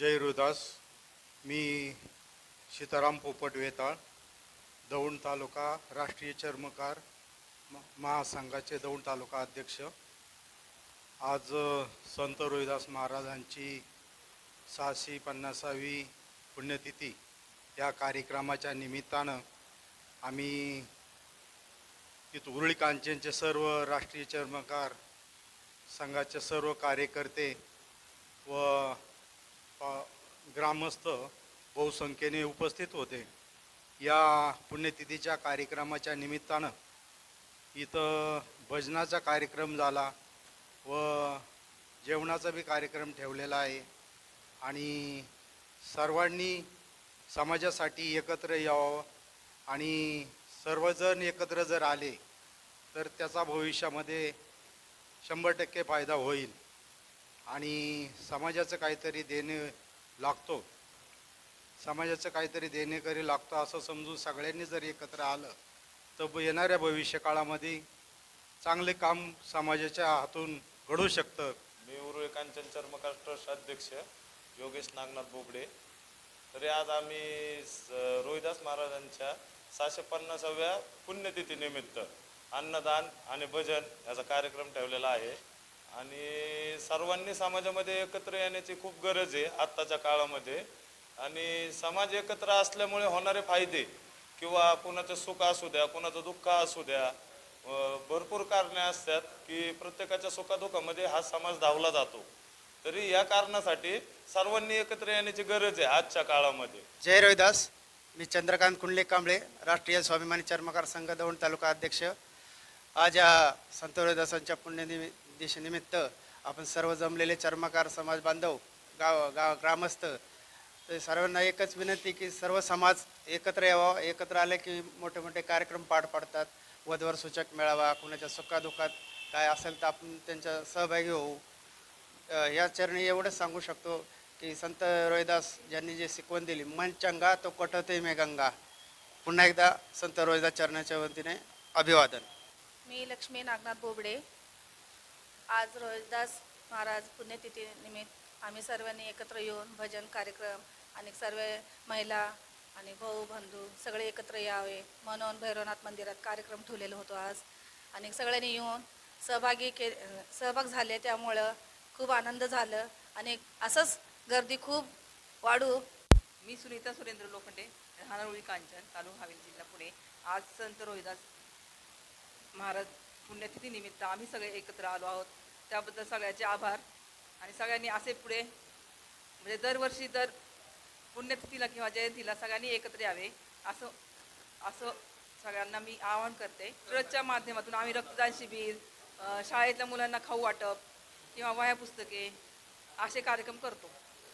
जय रुदास मी सीताराम पोपट वेताळ दौंड तालुका राष्ट्रीय चर्मकार म- महासंघाचे दौंड तालुका अध्यक्ष. आज संत रोहिदास महाराजांची सहाशे पन्नासावी पुण्यतिथी या कार्यक्रमाच्या निमित्तानं आम्ही तिथं उरळी कांचनचे सर्व राष्ट्रीय चर्मकार संघाचे सर्व कार्यकर्ते व ग्रामस्थ बहुसंख्येने उपस्थित होते. या पुण्यतिथीच्या कार्यक्रमाच्या निमित्तानं इथं भजनाचा कार्यक्रम झाला व जेवणाचा बी कार्यक्रम ठेवलेला आहे आणि सर्वांनी समाजासाठी एकत्र यावं आणि सर्वजण एकत्र जर आले तर त्याचा भविष्यामध्ये शंभर टक्के फायदा होईल. आणि समाजाचं काहीतरी देणे लागतो. समाजाचं काहीतरी देणेकरी लागतो असं समजून सगळ्यांनी जर एकत्र आलं तर येणाऱ्या भविष्य काळामध्ये चांगले काम समाजाच्या हातून घडू शकतं. मी उरुळेकांचन चर्मकार ट्रस्ट अध्यक्ष योगेश नागनाथ बोबडे. तरी आज आम्ही स- रोहिदास महाराजांच्या सहाशे पन्नासाव्या पुण्यतिथीनिमित्त अन्नदान आणि भजन याचा कार्यक्रम ठेवलेला आहे. आणि सर्वांनी समाजामध्ये एकत्र येण्याची खूप गरज आहे आत्ताच्या काळामध्ये. आणि समाज एकत्र असल्यामुळे होणारे फायदे किंवा कुणाचं सुख असू द्या कुणाचं दुःख असू द्या भरपूर कारणे असतात की प्रत्येकाच्या सुखादुखामध्ये हा समाज धावला जातो. तरी या कारणासाठी सर्वांनी एकत्र येण्याची गरज आहे आजच्या काळामध्ये. जय रविदास. मी चंद्रकांत कुंडले कांबळे राष्ट्रीय स्वाभिमानी चर्मकार संघ दौंड तालुका अध्यक्ष. आज या संत रविदासांच्या पुण्यनिमित्त दिशेनिमित्त आपण सर्व जमलेले चर्मकार समाज बांधव गाव गाव ग्रामस्थ तर सर्वांना एकच विनंती की सर्व समाज एकत्र यावा एकत्र आले की मोठे मोठे कार्यक्रम पार पाडतात. वधवर सूचक मेळावा कुणाच्या सुखादुखात काय असेल तर आपण त्यांच्या सहभागी होऊ. या चरणी एवढंच सांगू शकतो की संत रोहिदास यांनी जे शिकवण दिली मन चंगा तो कटते मे गंगा. पुन्हा एकदा संत रोहिदास चरणाच्या वतीने अभिवादन. मी लक्ष्मी नागनाथ बोबडे. आज रोहिदास महाराज पुण्यतिथीनिमित्त आम्ही सर्वांनी एकत्र येऊन भजन कार्यक्रम आणि सर्व महिला आणि भाऊ बंधू सगळे एकत्र यावे म्हणून भैरवनाथ मंदिरात कार्यक्रम ठेवलेला होतो आज. आणि सगळ्यांनी येऊन सहभागी के सहभाग झाले त्यामुळं खूप आनंद झालं आणि असंच गर्दी खूप वाढू. मी सुनीता सुरेंद्र लोखंडे राहणार कांचन तालुका हवेली जिल्हा पुणे. आज संत रोहिदास महाराज पुण्यतिथी निमित्त आम्ही सगळे एकत्र आलो आहोत. त्याबद्दल सगळ्याचे आभार. आणि सगळ्यांनी असे पुढे म्हणजे दरवर्षी दर पुण्यतिथीला किंवा जयंतीला सगळ्यांनी एकत्र यावे असं असं सगळ्यांना मी आवाहन करते. ट्रस्टच्या माध्यमातून आम्ही रक्तदान शिबिर शाळेतल्या मुलांना खाऊ वाटप किंवा वह्या पुस्तके असे कार्यक्रम करतो.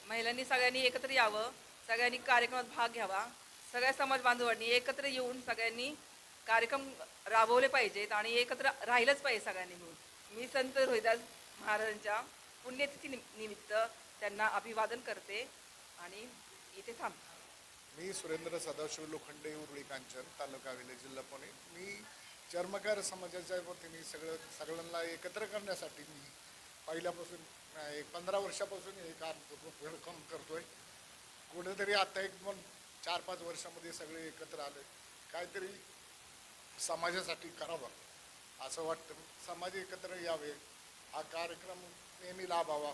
महिलांनी सगळ्यांनी एकत्र यावं सगळ्यांनी कार्यक्रमात भाग घ्यावा सगळ्या समाज बांधवांनी एकत्र येऊन सगळ्यांनी कार्यक्रम राबवले पाहिजेत आणि एकत्र राहिलंच पाहिजे सगळ्यांनी मिळून. मी संत रोहिदास महाराजांच्या पुण्यतिथी निमित्त त्यांना अभिवादन करते आणि इथे थांबते मी सुरेंद्र सदाशिव लोखंडे उरुळी कांचन तालुका वेले जिल्हा पुणे. मी चर्मकार समाजाच्या वतीने सगळं सगळ्यांना एकत्र करण्यासाठी मी पहिल्यापासून एक पंधरा वर्षापासून हे काम करतो- काम करतोय. कुठेतरी आता एक दोन चार पाच वर्षामध्ये सगळे एकत्र आले. काहीतरी समाजासाठी करावं. असं वाटतं. समाज एकत्र यावे. हा कार्यक्रम नेहमी लाभावा.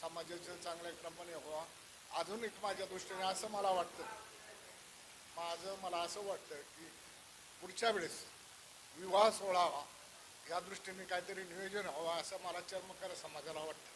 समाजाच्या चांगल्या क्रमाने व्हावा अजून एक माझ्या दृष्टीने असं मला वाटतं. माझं मला असं वाटतं की पुढच्या वेळेस विवाह सोहळा या दृष्टीने काहीतरी नियोजन हवं असं मला चर्मकार समाजाला वाटतं.